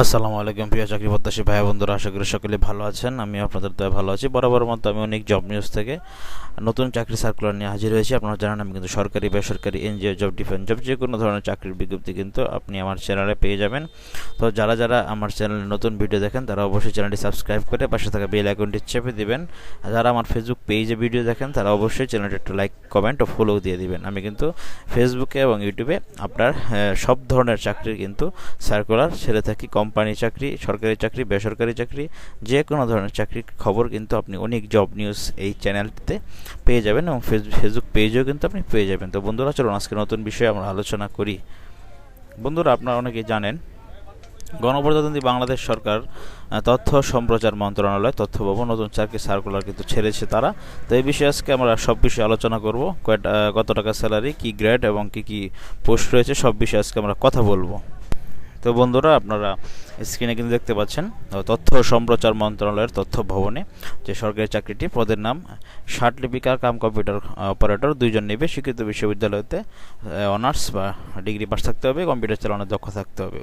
আসসালামু আলাইকুম প্রিয় চাকরি প্রত্যাশী ভাই বন্ধুরা, আশা করি সকলে ভালো আছেন আমি আপনাদের দয়া ভালো আছি। বরাবর মতো আমি অনেক জব নিউজ থেকে নতুন চাকরি সার্কুলার নিয়ে হাজির হয়েছি। আপনারা জানেন আমি কিন্তু সরকারি, বেসরকারি, এনজিও, জব ডিফেন্স জব যে কোনো ধরনের চাকরির বিজ্ঞপ্তি কিন্তু আপনি আমার চ্যানেলে পেয়ে যাবেন। তো যারা যারা আমার চ্যানেলে নতুন ভিডিও দেখেন, তারা অবশ্যই চ্যানেলটি সাবস্ক্রাইব করে পাশে থাকা বেল আইকনটি চেপে দিবেন। যারা আমার ফেসবুক পেজে ভিডিও দেখেন, তারা অবশ্যই চ্যানেলটি একটু লাইক কমেন্ট ও ফলো দিয়ে দিবেন। আমি কিন্তু ফেসবুকে এবং ইউটিউবে আপনার সব ধরনের চাকরির কিন্তু সার্কুলার ছেড়ে থাকি কোম্পানি চাকরি, সরকারি চাকরি, বেসরকারি চাকরি যে কোনো ধরনের চাকরির খবর কিন্তু আপনি অনেক জব নিউজ এই চ্যানেলটিতে পেয়ে যাবেন এবং ফেস- ফেসবুক পেজেও কিন্তু আপনি পেয়ে যাবেন। তো বন্ধুরা, চলুন আজকে নতুন বিষয়ে আমরা আলোচনা করি। বন্ধুরা, আপনারা অনেকেই জানেন, গণপ্রজাতন্ত্রী বাংলাদেশ সরকার তথ্য সম্প্রচার মন্ত্রণালয়, তথ্য ভবন, নতুন চাকরি সার্কুলার কিন্তু ছেড়েছে তারা। তো এই বিষয়ে আজকে আমরা সব বিষয়ে আলোচনা করব কত টাকা স্যালারি কি গ্রেড এবং কি কি পোস্ট রয়েছে, সব বিষয়ে আজকে আমরা কথা বলব। তো বন্ধুরা, আপনারা স্ক্রিনে কিন্তু দেখতে পাচ্ছেন তথ্য সম্প্রচার মন্ত্রণালয়ের তথ্য ভবনে যে সরকারি চাকরিটি, পদের নাম ষাট লিপিকার কাম কম্পিউটার অপারেটর। দুইজন নেবে, স্বীকৃত বিশ্ববিদ্যালয়তে অনার্স বা ডিগ্রি পাস থাকতে হবে, কম্পিউটার চালানোর দক্ষ থাকতে হবে।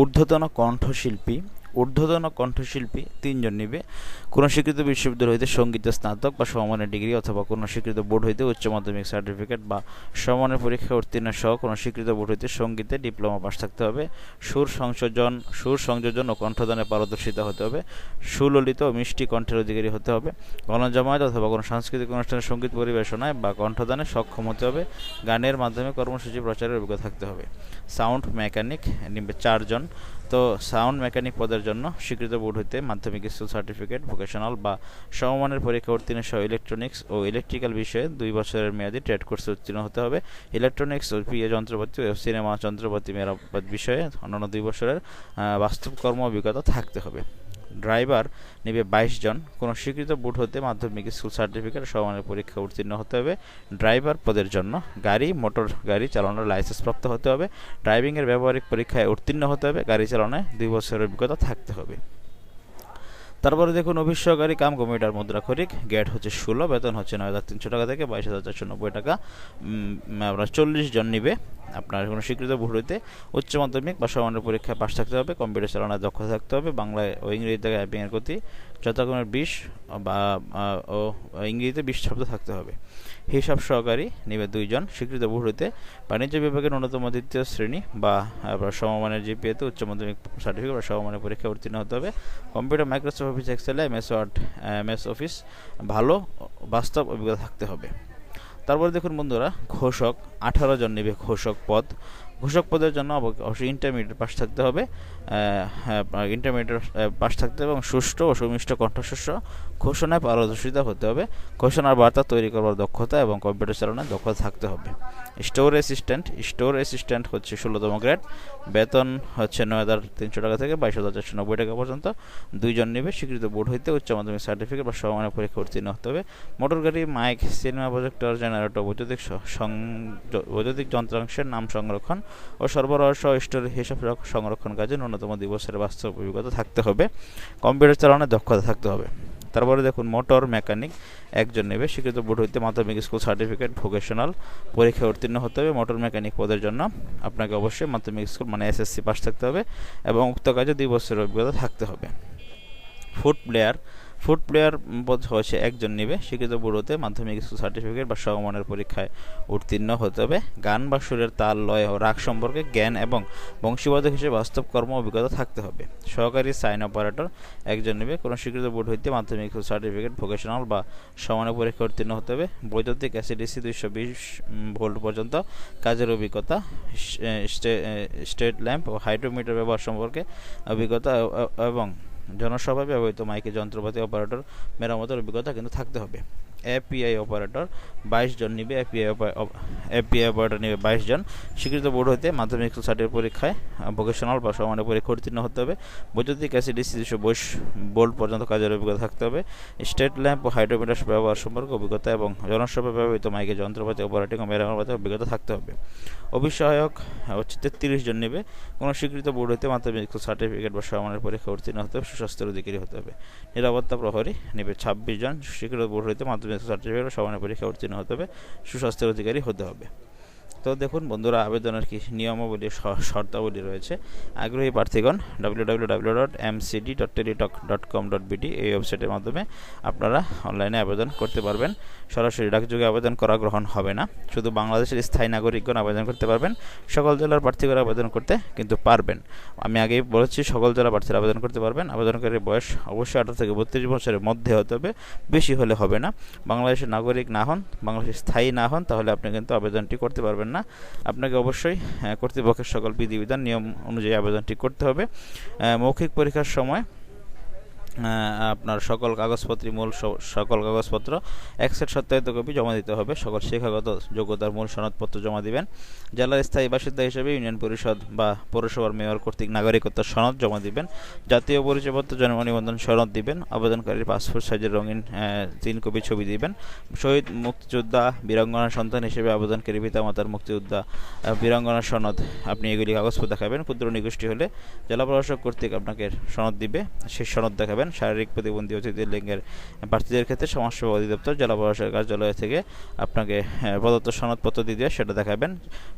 ঊর্ধ্বতন কণ্ঠশিল্পী ঊর্ধ্বতন কণ্ঠশিল্পী তিনজন নিবে। কোনো স্বীকৃত বিশ্ববিদ্যালয় হইতে সঙ্গীতে, স্নাতক বা সমমানের ডিগ্রি অথবা কোনো স্বীকৃত বোর্ড হইতে উচ্চ মাধ্যমিক সার্টিফিকেট বা সমমানের পরীক্ষা উত্তীর্ণ সহ কোনো স্বীকৃত বোর্ড হইতে সঙ্গীতে ডিপ্লোমা পাস থাকতে হবে। সুর সংযোজন সুর সংযোজন ও কণ্ঠদানে পারদর্শিতা হতে হবে। সুললিত ও মিষ্টি কণ্ঠের অধিকারী হতে হবে। গণজামায়াত অথবা কোনো সাংস্কৃতিক অনুষ্ঠানে সংগীত পরিবেশনায় বা কণ্ঠদানে সক্ষম হতে হবে। গানের মাধ্যমে কর্মসূচি প্রচারের অভিজ্ঞতা থাকতে হবে। সাউন্ড মেকানিক নিবে চারজন। তো সাউন্ড মেকানিক পদের জন্য স্বীকৃত বোর্ড হইতে মাধ্যমিক স্কুল সার্টিফিকেট, ভোকেশনাল বা সমমানের পরীক্ষা উত্তীর্ণ সহ ইলেকট্রনিক্স ও ইলেকট্রিক্যাল বিষয়ে দুই বছরের মেয়াদী ট্রেড কোর্সে উত্তীর্ণ হতে হবে। ইলেকট্রনিক্স ও পিএ যন্ত্রপাতি ও সিনেমা যন্ত্রপাতি মেরামত বিষয়ে অন্যান্য দুই বছরের বাস্তব কর্ম অভিজ্ঞতা থাকতে হবে। ড্রাইভার নেবে বাইশ জন। কোনো স্বীকৃত বুট হতে মাধ্যমিক স্কুল সার্টিফিকেট সমানের পরীক্ষা উত্তীর্ণ হতে হবে। ড্রাইভার পদের জন্য গাড়ি, মোটর গাড়ি চালানোর লাইসেন্স প্রাপ্ত হতে হবে। ড্রাইভিংয়ের ব্যবহারিক পরীক্ষায় উত্তীর্ণ হতে হবে। গাড়ি চালানোয় দুই বছরের অভিজ্ঞতা থাকতে হবে। তারপরে দেখুন অভিষ্যকারী কাম কমিটার মুদ্রা খরিক, গেট হচ্ছে ষোলো, বেতন হচ্ছে নয় হাজার তিনশো টাকা থেকে বাইশ হাজার চারশো নব্বই টাকা। আপনার চল্লিশ জন নিবে। আপনার কোনো স্বীকৃত বোর্ড হইতে উচ্চ মাধ্যমিক বা সমানের পরীক্ষায় পাশ থাকতে হবে, কম্পিউটার চালানোর দক্ষ থাকতে হবে, বাংলায় ও ইংরেজিতে টাইপিংয়ের গতি, যথাক্রমে বিশ বা ও, ইংরেজিতে বিশ শব্দ থাকতে হবে। হিসাব সহকারী নিবে দুইজন। স্বীকৃত বোর্ড বাণিজ্য বিভাগের অন্যতম দ্বিতীয় শ্রেণি বা সমমানের জিপিএতে উচ্চ মাধ্যমিক সার্টিফিকেট বা সমমানের পরীক্ষা উত্তীর্ণ হতে হবে। কম্পিউটার মাইক্রোসফট অফিস এক্সেলে এমএস ওয়ার্ড এমএস অফিস ভালো বাস্তব অভিজ্ঞতা থাকতে হবে। তারপরে দেখুন বন্ধুরা, ঘোষক, আঠারো জন নিবে ঘোষক পদ। ঘোষক পদের জন্য অবশ্যই ইন্টারমিডিয়েট পাস থাকতে হবে। ইন্টারমিডিয়েট পাস থাকতে হবে এবং সুষ্ঠু ও সুমিষ্ট কণ্ঠস্বস্য ঘোষণায় পারদর্শিতা হতে হবে। ঘোষণার বার্তা তৈরি করবার দক্ষতা এবং কম্পিউটার চালানোর দক্ষতা থাকতে হবে। স্টোর অ্যাসিস্ট্যান্ট স্টোর অ্যাসিস্ট্যান্ট হচ্ছে ষোলোতম গ্রেড বেতন হচ্ছে নয় হাজার তিনশো টাকা থেকে বাইশ হাজার চারশো নব্বই টাকা পর্যন্ত। দুইজন নেবে। স্বীকৃত বোর্ড হইতে উচ্চ মাধ্যমিক সার্টিফিকেট বা সমমানের পরীক্ষা উত্তীর্ণ হতে হবে। মোটর গাড়ি মাইক সিনেমা প্রজেক্টর জেনারেটর বৈদ্যুতিক বৈদ্যুতিক যন্ত্রাংশের নাম সংরক্ষণ। ও সরবরাহ সহ স্টোর হিসাব সংরক্ষণ কাজে ন্যূনতম দিবসের বাস্তব অভিজ্ঞতা থাকতে হবে। কম্পিউটার চালানোর দক্ষতা থাকতে হবে। তারপরে দেখুন, মোটর মেকানিক একজন নেবে। স্বীকৃত বোর্ড হইতে মাধ্যমিক স্কুল সার্টিফিকেট, ভোকেশনাল পরীক্ষা উত্তীর্ণ হতে হবে। মোটর মেকানিক পদের জন্য আপনাকে অবশ্যই মাধ্যমিক স্কুল মানে এসএসসি পাস থাকতে হবে এবং উক্ত কাজে দুই বছরের অভিজ্ঞতা থাকতে হবে। ফুট প্লেয়ার ফুট প্লেয়ার পদ হচ্ছে একজন নেবে। স্বীকৃত বুড়োতে মাধ্যমিক স্কুল সার্টিফিকেট বা সমমানের পরীক্ষায় উত্তীর্ণ হতে হবে। গান বা সুরের তাল লয় ও রাগ সম্পর্কে জ্ঞান এবং বংশীবাদক হিসেবে বাস্তব কর্ম অভিজ্ঞতা থাকতে হবে। সহকারী সাইন অপারেটর একজন নেবে। কোনো স্বীকৃত বোর্ড হইতে মাধ্যমিক স্কুল সার্টিফিকেট ভোকেশনাল বা সমানের পরীক্ষা উত্তীর্ণ হতে হবে। বৈদ্যুতিক অ্যাসিডিসি দুইশো বিশ ভোল্ট পর্যন্ত কাজের অভিজ্ঞতা স্টেট ল্যাম্প ও হাইড্রোমিটার ব্যবহার সম্পর্কে অভিজ্ঞতা, এবং জনসভায় ব্যবহৃত মাইকে যন্ত্রপাতি অপারেটর মেরামতের অভিজ্ঞতা কিন্তু থাকতে হবে। এপিআই অপারেটর বাইশ জন নিবে এপিআই এপিআই অপারেটর নিবে বাইশ জন। স্বীকৃত বোর্ড হতে মাধ্যমিক সার্টিফিকেট পরীক্ষায় ভোকেশনাল বা সমানের পরীক্ষা উত্তীর্ণ হতে হবে। বৈদ্যুতিক অ্যাসিডিসি দুশো বাইশ বোল্ট পর্যন্ত কাজের অভিজ্ঞতা থাকতে হবে। স্টেট ল্যাম্প ও হাইড্রোমিটার ব্যবহার সম্পর্কে অভিজ্ঞতা এবং জনসভায় ব্যবহৃত মাইকে যন্ত্রপাতি অপারেটিং ও মেরামতের অভিজ্ঞতা থাকতে হবে। অভিসহায়ক, হচ্ছে তেত্রিশ জন নেবে। কোনো স্বীকৃত বোর্ড হতে মাধ্যমিক সার্টিফিকেট বা সমানের পরীক্ষা উত্তীর্ণ হতে হবে। সুস্বাস্থ্যের অধিকারী হতে হবে। নিরাপত্তা প্রহরী নেবে ছাব্বিশ জন। স্বীকৃত বোর্ড হইতে মাধ্যমিক সার্টিফিকেট বা সমানের পরীক্ষা উত্তীর্ণ হতে হবে। সুস্বাস্থ্যের অধিকারী হতে হবে। তো দেখুন বন্ধুরা, আবেদনের কি নিয়মাবলী শর্তাবলী রয়েছে, আগ্রহী প্রার্থীগণ W dot M dot dot com dot এই ওয়েবসাইটের মাধ্যমে আপনারা অনলাইনে আবেদন করতে পারবেন। সরাসরি ডাকযোগে আবেদন করা গ্রহণ হবে না, শুধু বাংলাদেশের স্থায়ী নাগরিকগণ আবেদন করতে পারবেন, সকল জেলার প্রার্থীরা আবেদন করতে কিন্তু পারবেন। আমি আগেই বলেছি, সকল জেলা প্রার্থীরা আবেদন করতে পারবেন, আবেদনকারীর বয়স অবশ্যই আঠারো থেকে বত্রিশ বছরের মধ্যে হতে হবে, বেশি হলে হবে না। বাংলাদেশের নাগরিক না হন, বাংলাদেশের স্থায়ী না হন, তাহলে আপনি কিন্তু আবেদনটি করতে পারবেন না। আপনাকে অবশ্যই কর্তৃপক্ষের সকল বিধিবিধান নিয়ম অনুযায়ী আবেদনটি করতে হবে। মৌখিক পরীক্ষার সময় আপনার সকল কাগজপত্র মূল সকল কাগজপত্র এক সেট সত্যায়িত কপি জমা দিতে হবে। সকল শিক্ষাগত যোগ্যতার মূল সনদপত্র জমা দিবেন। জেলার স্থায়ী বাসিন্দা হিসেবে ইউনিয়ন পরিষদ বা পৌরসভার মেয়র কর্তৃক নাগরিকত্বের সনদ জমা দিবেন। জাতীয় পরিচয়পত্র জন্ম নিবন্ধন সনদ দিবেন। আবেদনকারীর পাসপোর্ট সাইজের রঙিন তিন কপি ছবি দিবেন। শহীদ মুক্তিযোদ্ধা বীরাঙ্গনা সন্তান হিসেবে আবেদনকারী পিতামাতার মুক্তিযোদ্ধা আহ, বীরাঙ্গনার সনদ আপনি এগুলি কাগজপত্র দেখাবেন। ক্ষুদ্র নিগোষ্ঠী হলে জেলা প্রশাসক কর্তৃক আপনাকে সনদ দিবে। সেই সনদ দেখাবেন। শারীরিক প্রতিবন্ধী অতিথির লিঙ্গের প্রার্থীদের ক্ষেত্রে সমাজসেবা অধিদপ্তর জেলা প্রশাসকের কার্যালয় থেকে আপনাকে আহ, প্রদত্ত সনদপত্র দিবে সেটা দেখাবেন।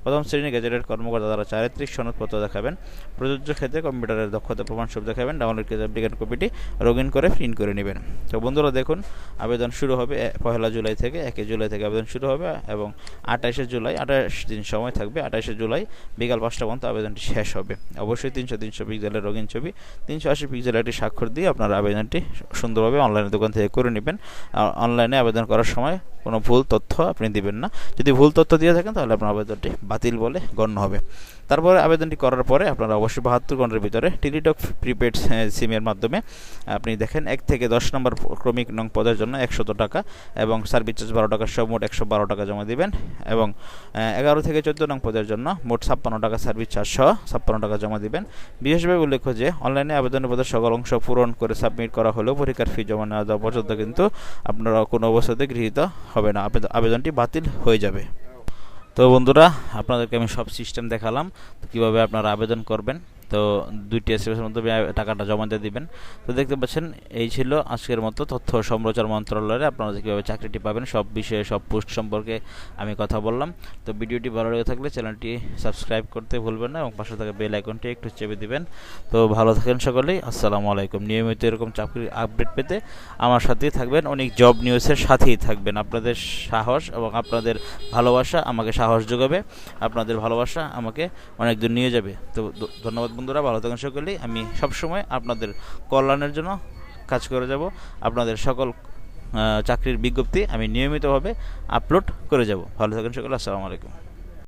প্রথম শ্রেণি গেজেটেড কর্মকর্তা দ্বারা চারিত্রিক সনদপত্র দেখাবেন। প্রযোজ্য ক্ষেত্রে কম্পিউটারের দক্ষতা প্রমাণস্বরূপ দেখাবেন। ডাউনলোডকৃত অ্যাপ্লিকেন্ট কপিটি রোগিন করে প্রিন্ট করে নেবেন। তো বন্ধুরা দেখুন আবেদন শুরু হবে পহেলা জুলাই থেকে একে জুলাই থেকে আবেদন শুরু হবে এবং আঠাশে জুলাই আঠাশ দিন সময় থাকবে আঠাশে জুলাই বিকাল পাঁচটা পর্যন্ত আবেদনটি শেষ হবে। অবশ্যই তিনশো তিনশো পিক্সেলের রঙিন ছবি তিনশো আশি পিক্সেলের একটি স্বাক্ষর দিয়ে আপনার আবেদনটি সুন্দরভাবে অনলাইনে দোকান থেকে করে নেবেন। অনলাইনে আবেদন করার সময় কোনো ভুল তথ্য আপনি দিবেন না। যদি ভুল তথ্য দিয়ে থাকেন তাহলে আপনার আবেদনটি বাতিল বলে গণ্য হবে। তারপরে আবেদনটি করার পরে আপনারা অবশ্যই বাহাত্তর ঘণ্টার ভিতরে টেলিটক প্রিপেড সিমের মাধ্যমে আপনি দেখেন এক থেকে দশ নম্বর ক্রমিক নং পদের জন্য একশত টাকা এবং সার্ভিস চার্জ বারো টাকা সব মোট একশো বারো টাকা জমা দিবেন এবং এগারো থেকে চোদ্দ নং পদের জন্য মোট ছাপ্পান্ন টাকা সার্ভিস চার্জ সহ ছাপ্পান্ন টাকা জমা দিবেন। বিশেষভাবে উল্লেখ্য যে অনলাইনে আবেদনের পদের সকল অংশ পূরণ করে সাবমিট করা হলেও পরীক্ষার ফি জমা না দেওয়া পর্যন্ত কিন্তু আপনারা কোনো অবস্থাতে গৃহীত হবে না। আবেদ- আবেদনটি বাতিল হয়ে যাবে। তো বন্ধুরা, আপনাদেরকে আমি সব সিস্টেম দেখালাম। তো কীভাবে আপনারা আবেদন করবেন? তো দুইটি এস এর মাধ্যমে আ- টাকাটা জমা দিয়ে দিবেন। তো দেখতে পাচ্ছেন, এই ছিল আজকের মতো তথ্য সম্প্রচার মন্ত্রণালয়ে আপনারা কীভাবে চাকরিটি পাবেন, সব বিষয়ে, সব পোস্ট সম্পর্কে আমি কথা বললাম। তো ভিডিওটি ভালো লেগে থাকলে চ্যানেলটি সাবস্ক্রাইব করতে ভুলবেন না এবং পাশে থাকা বেল আইকনটি একটু চেপে দিবেন। তো ভালো থাকেন সকলেই। আসসালামু আলাইকুম। নিয়মিত এরকম চাকরির আপডেট পেতে আমার সাথেই থাকবেন। অনেক জব নিউজের সাথেই থাকবেন। আপনাদের সাহস এবং আপনাদের ভালোবাসা আমাকে সাহস যোগাবে। আপনাদের ভালোবাসা আমাকে অনেক দূর নিয়ে যাবে। তো ধন্যবাদ বন্ধুরা, ভালো থাকেন সকলেই। আমি সবসময় আপনাদের কল্যাণের জন্য কাজ করে যাব। আপনাদের সকল চাকরির বিজ্ঞপ্তি আমি নিয়মিতভাবে আপলোড করে যাব। ভালো থাকেন সকলে, আসসালামু আলাইকুম।